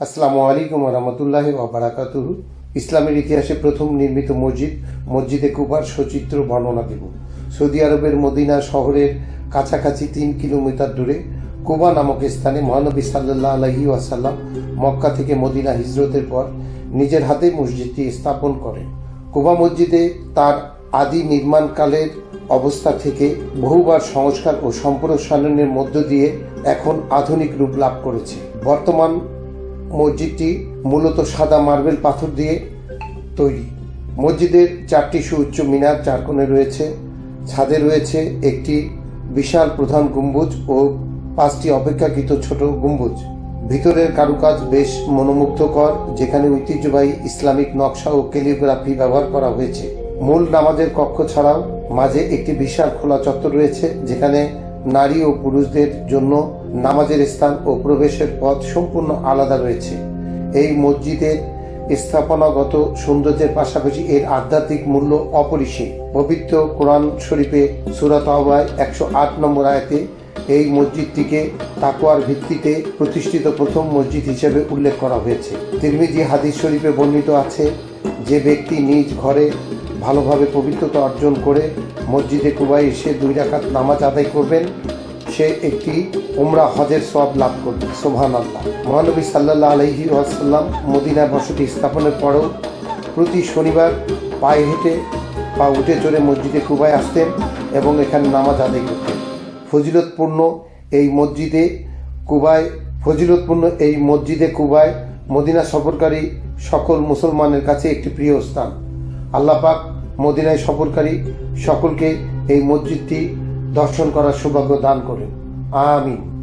আসসালামু আলাইকুম রহমতুল্লাহ বারাকাতুহ। ইসলামের ইতিহাসে প্রথম নির্মিত মসজিদ, মসজিদে কুবার সচিত্র বর্ণনা দেব। সৌদি আরবের মদিনা শহরের কাছাকাছি তিন কিলোমিটার দূরে কুবা নামক স্থানে মহানবী সাল্লাহ আলহি ওয়াসাল্লাম মক্কা থেকে মদিনা হিজরতের পর নিজের হাতে মসজিদটি স্থাপন করেন। কুবা মসজিদে তার আদি নির্মাণকালের অবস্থা থেকে বহুবার সংস্কার ও সম্প্রসারণের মধ্য দিয়ে এখন আধুনিক রূপ লাভ করেছে। বর্তমান মসজিদটি মূলত সাদা মার্বেল পাথর দিয়ে তৈরি। মসজিদের চারটি সুউচ্চ মিনার চার কোণে রয়েছে। ছাদে রয়েছে একটি বিশাল প্রধান গম্বুজ ও পাঁচটি অপেক্ষাকৃত ছোট গম্বুজ। ভিতরের কারুকাজ বেশ মনোমুগ্ধকর, যেখানে ঐতিহ্যবাহী ইসলামিক নকশা ও ক্যালিগ্রাফি ব্যবহার করা হয়েছে। মূল নামাজের কক্ষ ছাড়াও মাঝে একটি বিশাল খোলা চত্বর রয়েছে, যেখানে নারী ও পুরুষদের জন্য নামাজের স্থান ও প্রবেশের পথ সম্পূর্ণ আলাদা রয়েছে। এই মসজিদের স্থাপনাগত সৌন্দর্যের পাশাপাশি এর আধ্যাত্মিক মূল্য অপরিসীম। পবিত্র কোরআন শরীফে সুরাত আহ্বায় একশো আট নম্বর আয়াতে এই মসজিদটিকে তাকোয়ার ভিত্তিতে প্রতিষ্ঠিত প্রথম মসজিদ হিসেবে উল্লেখ করা হয়েছে। তিরমিজি হাদিস শরীফে বর্ণিত আছে, যে ব্যক্তি নিজ ঘরে ভালোভাবে পবিত্রতা অর্জন করে মসজিদে কুবাই এসে দুই রাখাত নামাজ আদায় করবেন সে একটি উমরা হজের সব লাভ করবে সোহান আল্লাহ মহানবী সাল্লাহ আলহি আসাল্লাম মদিনায় বসতি স্থাপনের পরেও প্রতি শনিবার পায়ে হেঁটে বা উঠে চড়ে মসজিদে কুবায় আসতেন এবং এখানে নামাজ আদায় করতেন। ফজিলতপূর্ণ এই মসজিদে কুবায় ফজিলতপূর্ণ এই মসজিদে কুবায় মদিনা সফরকারী সকল মুসলমানের কাছে একটি প্রিয় স্থান। আল্লাহ পাক মদিনায় সফরকারী সকলকে এই মসজিদটি দর্শন করার সৌভাগ্য দান করেন। আমিন।